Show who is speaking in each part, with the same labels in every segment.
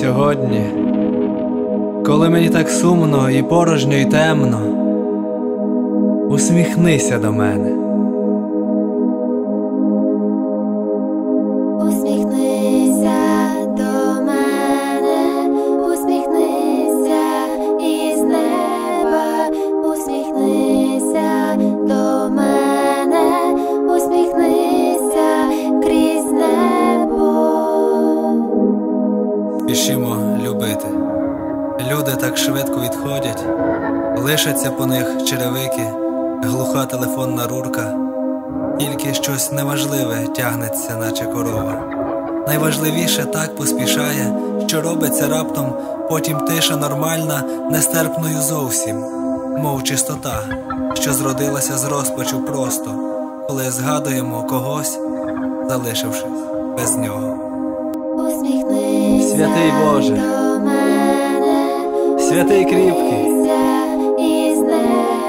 Speaker 1: Сьогодні, коли мені так сумно і порожньо, і темно, усміхнися до мене. Спішимо любити. Люди так швидко відходять, лишаться по них черевики, глуха телефонна рурка, тільки щось неважливе тягнеться, наче корова. Найважливіше так поспішає, що робиться раптом, потім тиша нормальна, нестерпною зовсім, мов чистота, що зродилася з розпачу просто, коли згадуємо когось, залишившись без нього. Святий Боже, Святий кріпкий,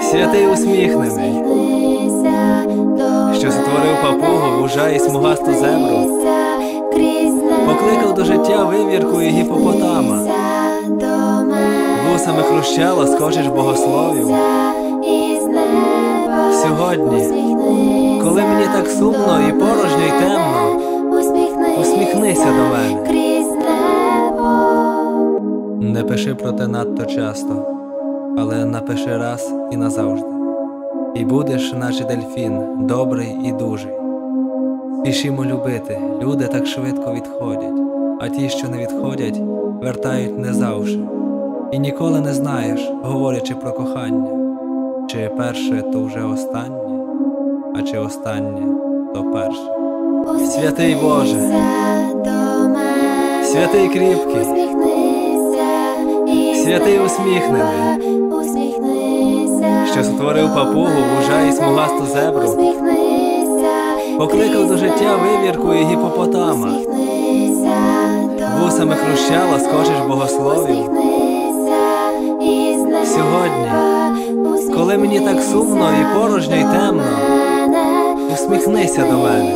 Speaker 1: святий усміхнений, що сотворив папугу, вужа і смугасту
Speaker 2: небо.
Speaker 1: покликав до життя вивірку і гіпопотама, вусами хрущала, скочиш богословів. Сьогодні, коли мені так сумно і порожньо, і темно,
Speaker 2: усміхнися.
Speaker 1: до мене. Пиши про те надто часто, але напиши раз і назавжди. І будеш, наче дельфін, добрий і дужий. Спішімо любити, люди так швидко відходять, а ті, що не відходять, вертають не завжди. І ніколи не знаєш, говорячи про кохання, чи перше то вже останнє, а чи останнє то перше. Святий Боже, Святий кріпкий, святий усміхнений,
Speaker 2: Усміхнися.
Speaker 1: Що сотворив папугу, вужа і смугасту зебру,
Speaker 2: усміхнися.
Speaker 1: Покликав до життя вивірку і гіпопотама,
Speaker 2: Усміхнися.
Speaker 1: Вусами хрущала, скочиш богословів. Сьогодні, коли мені так сумно і порожньо, і темно, усміхнися до мене.